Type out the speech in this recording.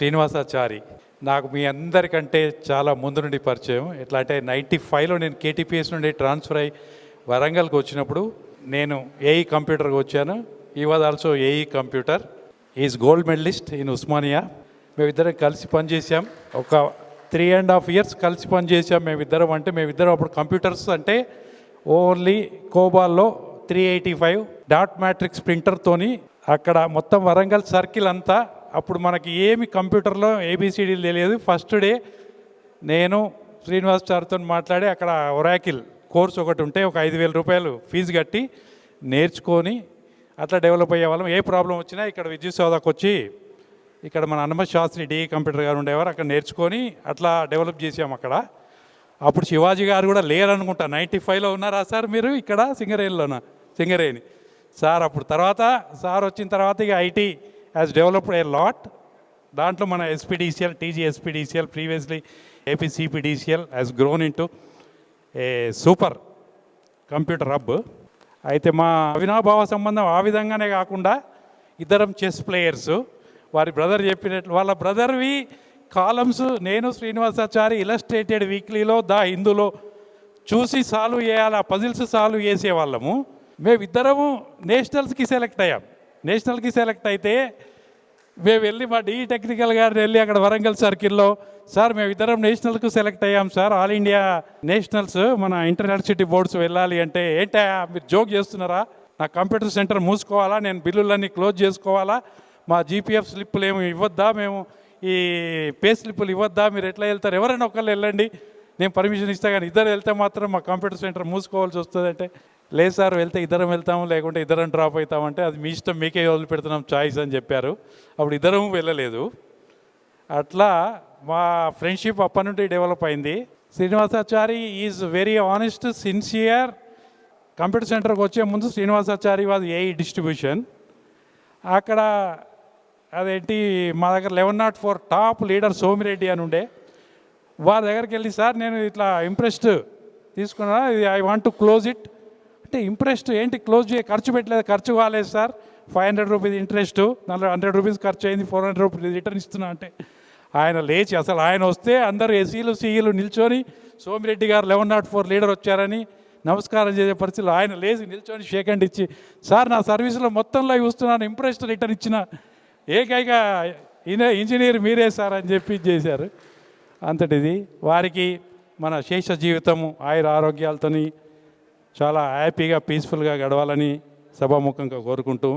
శ్రీనివాసాచారి నాకు మీ అందరికంటే చాలా ముందు నుండి పరిచయం. ఎట్లా అంటే నైంటీ ఫైవ్లో నేను కేటీపీఎస్ నుండి ట్రాన్స్ఫర్ అయ్యి వరంగల్కి వచ్చినప్పుడు నేను ఏఈ కంప్యూటర్కి వచ్చాను. He was also AE computer. Is gold medalist in Osmania మేమిద్దరం కలిసి పనిచేసాం ఒక త్రీ అండ్ హాఫ్ ఇయర్స్ కలిసి పనిచేసాం మేమిద్దరం. అంటే మేమిద్దరం అప్పుడు కంప్యూటర్స్ అంటే only కోబాల్లో three eighty five dot matrix ప్రింటర్తోని అక్కడ మొత్తం వరంగల్ సర్కిల్ అంతా అప్పుడు మనకి ఏమి కంప్యూటర్లో ఏబిసిడీలు తెలియదు. ఫస్ట్ డే నేను శ్రీనివాస్ సార్తో మాట్లాడి అక్కడ ఒరాకిల్ కోర్స్ ఒకటి ఉంటే ఒక ఐదు వేల రూపాయలు ఫీజు కట్టి నేర్చుకొని అట్లా డెవలప్ అయ్యే వాళ్ళం. ఏ ప్రాబ్లం వచ్చినా ఇక్కడ విద్యుత్ సోదాకు వచ్చి ఇక్కడ మన హనుమత్ శాస్త్రి డిఈ కంప్యూటర్ గారు ఉండేవారు. అక్కడ నేర్చుకొని అట్లా డెవలప్ చేసాం అక్కడ. అప్పుడు శివాజీ గారు కూడా లేరనుకుంటా. నైంటీ ఫైవ్లో ఉన్నారా సార్ మీరు ఇక్కడ సింగరేణిలోనా? సింగరేణి. సార్ అప్పుడు తర్వాత సార్ వచ్చిన తర్వాత ఇక IT has developed a lot దాంట్లో మన SPDCL TG SPDCL previously AP CPDCL as grown to a super computer hub అయితే మా అవినాభావ సంబంధం ఆ విధంగానే కాకుండా ఇద్దరం చెస్ ప్లేయర్స్ వారి బ్రదర్ చెప్పినట్లు వాళ్ళ బ్రదర్వి కాలమ్స్ నేను శ్రీనివాసాచారి ఇలస్ట్రేటెడ్ వీక్లీలో దా హిందూలో చూసి సాల్వ్ చేయాలి ఆ పజిల్స్ సాల్వ్ చేసేవాళ్ళము. మేమిద్దరము నేషనల్స్కి సెలెక్ట్ అయ్యాం. నేషనల్కి సెలెక్ట్ అయితే మేము వెళ్ళి మా డిఈ టెక్నికల్ గారిని వెళ్ళి అక్కడ వరంగల్ సర్కిల్లో సార్ మేము ఇద్దరం నేషనల్కు సెలెక్ట్ అయ్యాం సార్. ఆల్ ఇండియా నేషనల్స్ మన ఇంటర్యూనివర్సిటీ బోర్డ్స్ వెళ్ళాలి అంటే ఏంటా మీరు జోక్ చేస్తున్నారా? నా కంప్యూటర్ సెంటర్ మూసుకోవాలా? నేను బిల్లులన్నీ క్లోజ్ చేసుకోవాలా? మా జీపీఎఫ్ స్లిప్పులు ఏమి ఇవ్వద్దా? మేము ఈ పే స్లిప్పులు ఇవ్వద్దా? మీరు ఎట్లా వెళ్తారు? ఎవరైనా ఒకళ్ళు వెళ్ళండి. నేను పర్మిషన్ ఇస్తా కానీ ఇద్దరు వెళ్తే మాత్రం మా కంప్యూటర్ సెంటర్ మూసుకోవాల్సి వస్తుంది అంటే లేదు సార్ వెళ్తే ఇద్దరం వెళ్తాము లేకుంటే ఇద్దరం డ్రాప్ అవుతామంటే అది మీ ఇష్టం మీకే వదిలిపెడుతున్నాం చాయిస్ అని చెప్పారు. అప్పుడు ఇద్దరం వెళ్ళలేదు. అట్లా మా ఫ్రెండ్షిప్ అప్పటి నుండి డెవలప్ అయింది. Srinivasachari is very honest sincere computer సెంటర్కి వచ్చే ముందు శ్రీనివాసాచారి వాజ్ ఏ డిస్ట్రిబ్యూషన్ అక్కడ అదేంటి మా దగ్గర eleven nought four top leader Somireddy అని ఉండే. వారి దగ్గరికి వెళ్ళి సార్ నేను ఇట్లా ఇంప్రెస్డ్ తీసుకున్నా ఇది I want to close it అంటే ఇంప్రెస్ట్ ఏంటి? క్లోజ్ చేయ ఖర్చు పెట్టలేదు ఖర్చు కాలేదు sir. Five hundred rupees interest దాంట్లో హండ్రెడ్ రూపీస్ ఖర్చు అయింది ఫోర్ హండ్రెడ్ రూపీస్ రిటర్న్ ఇస్తున్నా అంటే. ఆయన లేచి అసలు ఆయన వస్తే అందరూ ఎస్సీలు సీఈలు నిల్చొని సోమిరెడ్డి గారు లెవెన్ నాట్ ఫోర్ లీడర్ వచ్చారని నమస్కారం చేసే పరిస్థితులు ఆయన లేచి నిల్చొని షేక్ హ్యాండ్ ఇచ్చి సార్ నా సర్వీస్లో మొత్తంలో చూస్తున్నాను ఇంప్రెస్ట్ రిటర్న్ ఇచ్చిన ఏకైక ఈయన ఇంజనీర్ మీరే సార్ అని చెప్పి చేశారు. అంతటిది. వారికి మన శేష జీవితము ఆయుర ఆరోగ్యాలతోని చాలా హ్యాపీగా పీస్ఫుల్గా గడవాలని సభాముఖంగా కోరుకుంటూ